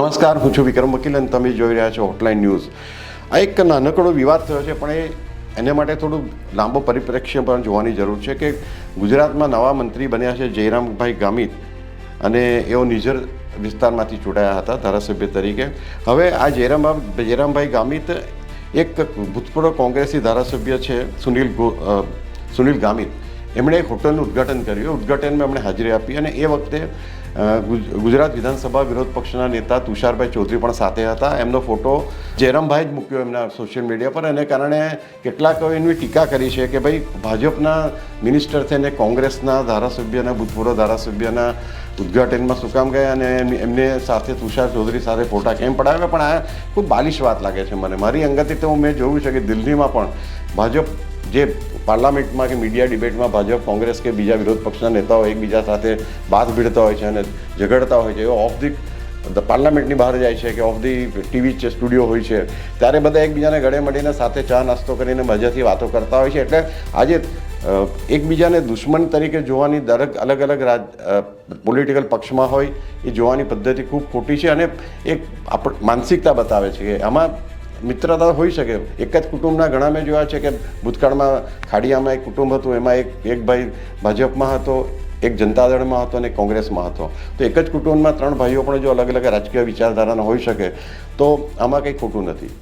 નમસ્કાર, હું છું વિક્રમ વકીલ અને તમે જોઈ રહ્યા છો હોટલાઇન ન્યૂઝ આ એક નાનકડો વિવાદ થયો છે, પણ એ એને માટે થોડું લાંબો પરિપ્રેક્ષ્ય પણ જોવાની જરૂર છે કે ગુજરાતમાં નવા મંત્રી બન્યા છે જયરામભાઈ ગામિત અને એઓ નિઝર વિસ્તારમાંથી ચૂંટાયા હતા ધારાસભ્ય તરીકે. હવે આ જયરામ જયરામભાઈ ગામિત એક ભૂતપૂર્વ કોંગ્રેસી ધારાસભ્ય છે, સુનિલ સુનિલ ગામિત. એમણે એક હોટલનું ઉદ્ઘાટન કર્યું. ઉદ્ઘાટનમાં એમણે હાજરી આપી અને એ વખતે ગુજ- ગુજરાત વિધાનસભા વિરોધ પક્ષના નેતા તુષારભાઈ ચૌધરી પણ સાથે હતા. એમનો ફોટો જયરામભાઈ જ મૂક્યો એમના સોશિયલ મીડિયા પર અને કારણે કેટલાક એની ટીકા કરી છે કે ભાઈ ભાજપના મિનિસ્ટર થઈને કોંગ્રેસના ધારાસભ્યના, ભૂતપૂર્વ ધારાસભ્યના ઉદ્ઘાટનમાં શું કામ ગયા અને એમને સાથે તુષાર ચૌધરી સાથે ફોટા કેમ પડાવ્યા? પણ આ ખૂબ બાલિશ વાત લાગે છે મને. મારી અંગતે તો મેં જોયું છે કે દિલ્હીમાં પણ ભાજપ જે પાર્લામેન્ટમાં કે મીડિયા ડિબેટમાં ભાજપ, કોંગ્રેસ કે બીજા વિરોધ પક્ષના નેતાઓ એકબીજા સાથે બાદ ભીડતા હોય છે અને ઝઘડતા હોય છે, એવો ઓફ ધી પાર્લામેન્ટની બહાર જાય છે કે ઓફ ધી ટીવી સ્ટુડિયો હોય છે, ત્યારે બધા એકબીજાને ગળે મળીને સાથે ચા નાસ્તો કરીને મજાથી વાતો કરતા હોય છે. એટલે આજે એકબીજાને દુશ્મન તરીકે જોવાની દરેક અલગ અલગ રાજ પોલિટિકલ પક્ષમાં હોય, એ જોવાની પદ્ધતિ ખૂબ ખોટી છે અને એક માનસિકતા બતાવે છે કે આમાં મિત્રતા હોઈ શકે. એક જ કુટુંબના ઘણા મેં જોયા છે કે ભૂતકાળમાં ખાડિયામાં એક કુટુંબ હતું, એમાં એક એક ભાઈ ભાજપમાં હતો, એક જનતા દળમાં હતો અને કોંગ્રેસમાં હતો. તો એક જ કુટુંબમાં ત્રણ ભાઈઓ પણ જો અલગ અલગ રાજકીય વિચારધારાના હોઈ શકે, તો આમાં કંઈ ખોટું નથી.